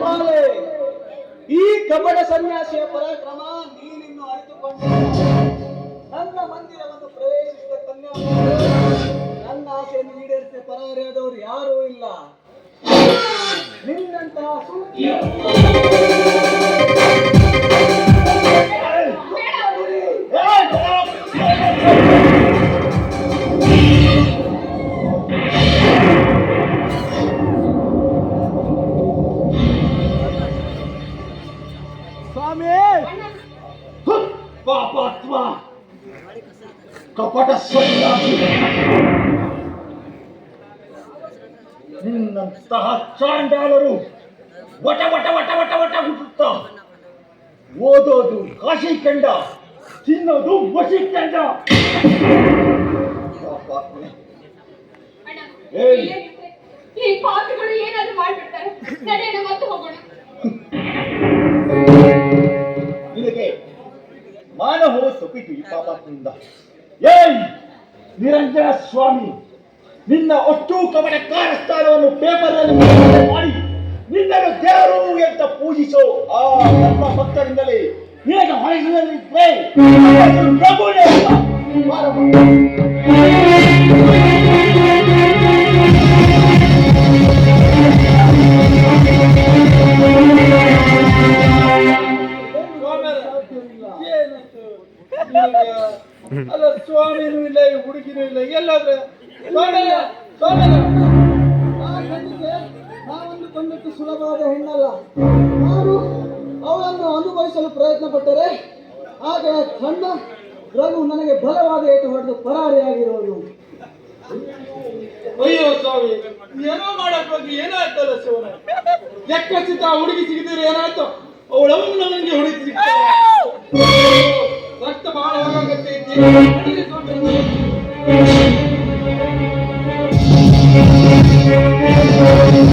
ಬಾಲೆ ಈ ಕಬಡ ಸನ್ಯಾಸಿಯ ಪರಾಕ್ರಮ ನೀನಿನ್ನು ಅರಿತುಕೊಂಡು ನನ್ನ ಮಂದಿರವನ್ನು ಪ್ರವೇಶಿಸಿದ ಕನ್ಯಾ ನನ್ನ ಆಸೆಯನ್ನು ಈಡೇರಿಸಿದ ಪರಾರಿಯಾದವರು ಯಾರೂ ಇಲ್ಲ. ನಿನ್ನಂತಹ ಸೂಕ್ಷ್ಮ ಸ್ವಾಮಿ! ಪಾಪಾತ್ಮ ಕಪಟ ಸನ್ಯಾಸಿ. ನಿನ್ನಂತಹ ಚಾಂಡಾಲರು ವಟ ವಟ ವಟ ವಟ ವಟ ಹುಟ್ಟುತ್ತ ಓದೋದು ಕಾಶಿ ಕಂಡ ತಿನ್ನೋದು ವಶಿ ಕಂಡ? ಈ ಪಾಪಿಗಳು ಏನಾದ್ರು ಮಾಡ್ಬಿಡ್ತಾರೆ. ನಡೆಯೋಣ ಮತ್ತೆ ಹೋಗೋಣ. ತಪ್ಪಿತು ಈ ಪಾಪಾತ್ಮದಿಂದ ಏಯ್! ನಿರಂಜನ ಸ್ವಾಮಿ, ನಿನ್ನ ಒಟ್ಟು ಕವನ ಕಾರಸ್ಥಾನವನ್ನು ಪೇಪರ್ನಲ್ಲಿ ಮಾಡಿ, ನಿನ್ನನ್ನು ದೇವರು ಅಂತ ಪೂಜಿಸೋ. ಆ ನಮ್ಮ ಭಕ್ತರಿಂದಲೇ ನಿನಗೆ ಹೊರಗಿನಲ್ಲಿದ್ದರೆ ಪ್ರಭುನೇ ಅಲ್ಲ. ಸ್ವಾಮಿನೂ ಇಲ್ಲ ಈ ಹುಡುಗಿನೂ ಇಲ್ಲ ಎಲ್ಲಾದ್ರೆ ನಾವೊಂದು ಕೊಂಡದ್ದು ಸುಲಭವಾದ ಹೆಣ್ಣಲ್ಲ. ನಾನು ಅವಳನ್ನು ಅನುಭವಿಸಲು ಪ್ರಯತ್ನ ಪಟ್ಟರೆ ಆಗ ಕಣ್ಣ ರಘು ನನಗೆ ಬಲವಾದ ಏಟು ಹೊಡೆದು ಪರಾರಿಯಾಗಿರೋದು. ಅಯ್ಯೋ ಸ್ವಾಮಿ ಏನೋ ಮಾಡಕ್ ಹೋಗಿ ಏನಾಯ್ತಲ್ಲ ಶಿವನ? ಎಕ್ಕ ಆ ಹುಡುಗಿ ಸಿಗಿದ್ರೆ ಏನಾಯ್ತು? ಅವಳವನ್ನು ನನಗೆ ಹೊಡಿತಿ Thank you.